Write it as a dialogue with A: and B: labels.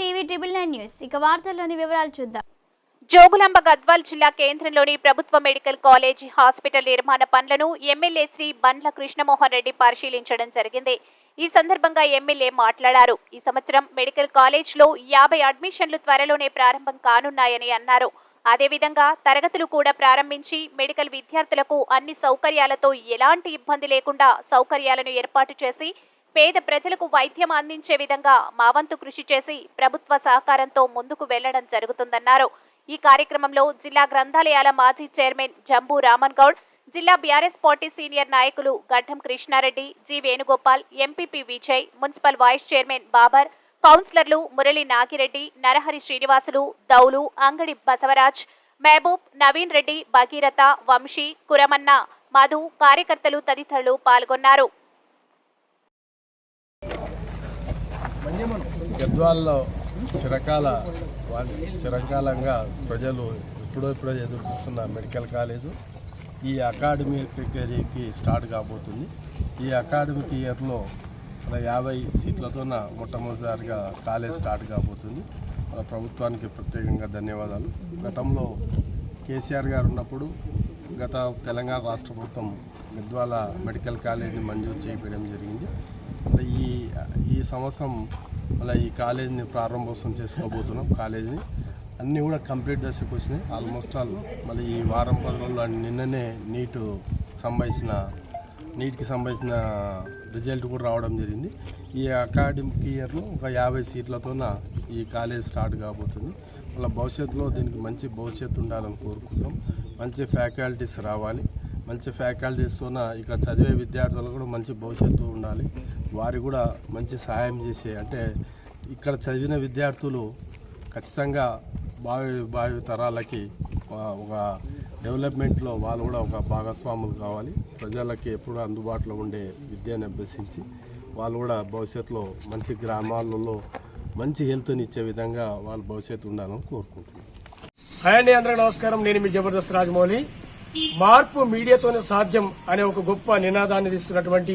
A: TV triple nine news. ఇక వార్తల్లోని వివరాలు చూద్దాం.
B: జోగులాంబ గద్వాల్ జిల్లా కేంద్రంలోని ప్రభుత్వ మెడికల్ కాలేజీ హాస్పిటల్ నిర్మాణ పనులను ఎమ్మెల్యే శ్రీ బండ్ల కృష్ణమోహన్ రెడ్డి పరిశీలించడం జరిగింది. ఈ సందర్భంగా ఎమ్మెల్యే మాట్లాడారు. ఈ సంవత్సరం మెడికల్ కాలేజ్లో యాభై అడ్మిషన్లు త్వరలోనే ప్రారంభం కానున్నాయని అన్నారు. అదేవిధంగా తరగతులు కూడా ప్రారంభించి మెడికల్ విద్యార్థులకు అన్ని సౌకర్యాలతో ఎలాంటి ఇబ్బంది లేకుండా సౌకర్యాలను ఏర్పాటు చేసి పేద ప్రజలకు వైద్యం అందించే విధంగా మా వంతు కృషి చేసి ప్రభుత్వ సహకారంతో ముందుకు వెళ్ళడం జరుగుతుందన్నారు. ఈ కార్యక్రమంలో జిల్లా గ్రంథాలయాల మాజీ చైర్మన్ జంబు రామన్ గౌడ్ జిల్లా బీఆర్ఎస్ పార్టీ సీనియర్ నాయకులు Gaddam Krishnareddy G Venugopal MPP Vijay municipal vice chairman Babar కౌన్సిలర్లు మురళి నాగిరెడ్డి నరహరి శ్రీనివాసులు దౌలు అంగడి బసవరాజ్ మహబూబ్ నవీన్ రెడ్డి భగీరథ వంశీ కురమన్న మధు కార్యకర్తలు తదితరులు పాల్గొన్నారు.
C: గద్వాల్లో చిరకాల చిరకాలంగా ప్రజలు ఎప్పుడో ఎప్పుడో ఎదురు చూస్తున్న మెడికల్ కాలేజు. ఈ అకాడమిక్ ఇయర్కి స్టార్ట్ కాబోతుంది. ఈ అకాడమిక్ ఇయర్లో మన యాభై సీట్లతోన మొట్టమొదటిసారిగా కాలేజ్ స్టార్ట్ కాబోతుంది. మన ప్రభుత్వానికి ప్రత్యేకంగా ధన్యవాదాలు. గతంలో కేసీఆర్ గారు ఉన్నప్పుడు గత తెలంగాణ రాష్ట్ర ప్రభుత్వం గద్వాల మెడికల్ కాలేజీని మంజూరు చేయడం జరిగింది. ఈ ఈ సంవత్సరం మళ్ళీ ఈ కాలేజీని ప్రారంభోత్సవం చేసుకోబోతున్నాం కాలేజీని. అన్నీ కూడా కంప్లీట్ దశకు వచ్చినాయి ఆల్మోస్ట్ ఆల్ మళ్ళీ ఈ వారం పది రోజులు నిన్ననే నీటు సంబంధించిన నీట్కి సంబంధించిన రిజల్ట్ కూడా రావడం జరిగింది. ఈ అకాడమిక్ ఇయర్లో ఒక యాభై సీట్లతోన ఈ కాలేజ్ స్టార్ట్ కాబోతుంది. మళ్ళీ భవిష్యత్తులో దీనికి మంచి భవిష్యత్తు ఉండాలని కోరుకుంటాం మంచి ఫ్యాకల్టీస్ రావాలి. మంచి ఫ్యాకల్టీస్తోన ఇక్కడ చదివే విద్యార్థులు కూడా మంచి భవిష్యత్తు ఉండాలి. వారి కూడా మంచి సహాయం చేసే అంటే ఇక్కడ చదివిన విద్యార్థులు ఖచ్చితంగా భావి భావి తరాలకి ఒక డెవలప్మెంట్లో వాళ్ళు కూడా ఒక భాగస్వాములు కావాలి. ప్రజలకి ఎప్పుడు అందుబాటులో ఉండే విద్యను అభ్యసించి వాళ్ళు కూడా భవిష్యత్తులో మంచి గ్రామాలలో మంచి హెల్త్ని ఇచ్చే విధంగా వాళ్ళ భవిష్యత్తు ఉండాలని కోరుకుంటున్నాను
D: హాయ్ అండి అందరికీ నమస్కారం. నేను మీ జబర్దస్త్ రాజమౌళి. మార్పు మీడియాతోనే సాధ్యం అనే ఒక గొప్ప నినాదాన్ని తీసుకున్నటువంటి